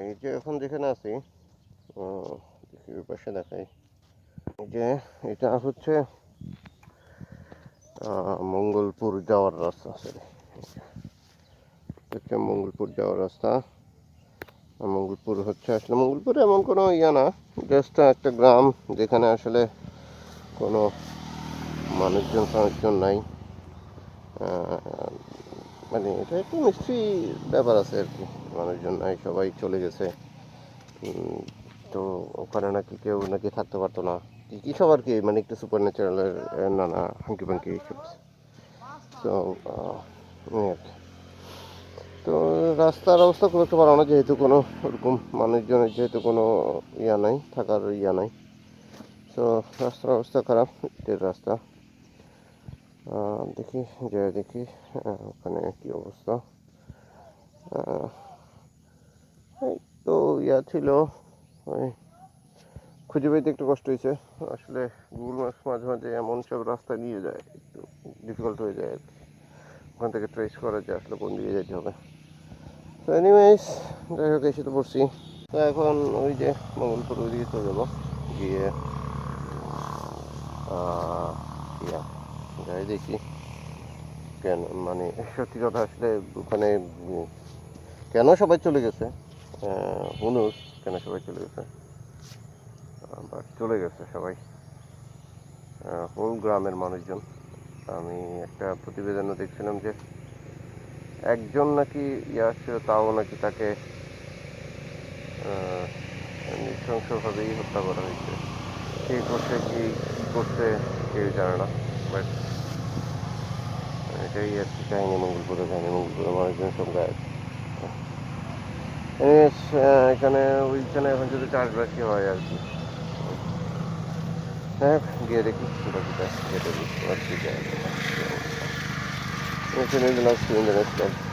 এই যে এখন যেখানে আছি ওই পাশে দেখাই। এই যে এটা হচ্ছে মঙ্গলপুর যাওয়ার রাস্তা সরি হচ্ছে মঙ্গলপুর যাওয়ার রাস্তা। মঙ্গলপুর হচ্ছে আসলে, মঙ্গলপুর এমন কোনো ইয়া না জাস্ট একটা গ্রাম যেখানে আসলে কোনো মানুষজন, ফানুষজন নাই। মানে এটা একটু মিষ্টি ব্যাপার আছে আর কি। মানুষজন নাই, সবাই চলে গেছে। তো ওখানে নাকি কেউ নাকি থাকতে পারতো না। কি সব আর কি মানে একটু সুপার ন্যাচারালের নানা হাঙ্কি পাঙ্কি এইসব তো তো রাস্তার অবস্থা খুব একটা ভালো না, যেহেতু কোনো ওরকম মানুষজনের যেহেতু কোনো ইয়া নাই, থাকার ইয়া নাই। তো রাস্তার অবস্থা খারাপ, ইটের রাস্তা। দেখি যে দেখি ওখানে কি অবস্থা। ইয়া ছিল ওই খুঁজে পেতে একটু কষ্ট হয়েছে। আসলে গুগল ম্যাপস মাঝে মাঝে এমন সব রাস্তা নিয়ে যায়, একটু ডিফিকাল্ট হয়ে যায় আর কি। ওখান থেকে ট্রেস করা যায়, আসলে কোন দিকে যেতে হবে। তো এনিওয়েজ যাই হোক এসে তো পড়ছি। তো এখন ওই যে মঙ্গলপুর ওই দিকে চলে যাব। গিয়ে ইয়া, যাই দেখি। কেন মানে সত্যি কথা, আসলে ওখানে কেন সবাই চলে গেছে? হুনুস কেন সবাই চলে গেছে? বাট চলে গেছে সবাই। হোল গ্রামের মানুষজন। আমি একটা প্রতিবেদনও দেখছিলাম যে একজন নাকি ইয়ে আসছিল তাও নাকি তাকে নৃশংসভাবেই হত্যা করা হয়েছে। কে করছে কি কি করছে কেউ জানে না বাট এটাই আর কি কাহিনী মঙ্গলপুরে কাহিনী মঙ্গলপুরে মানুষজন সব আহ, এখানে ওইখানে এখন যদি চাষবাসই হয় আর কি। হ্যাঁ গিয়ে দেখি বাকিটা যেটা বুঝতে পারছি এখানে দ্য নেক্সট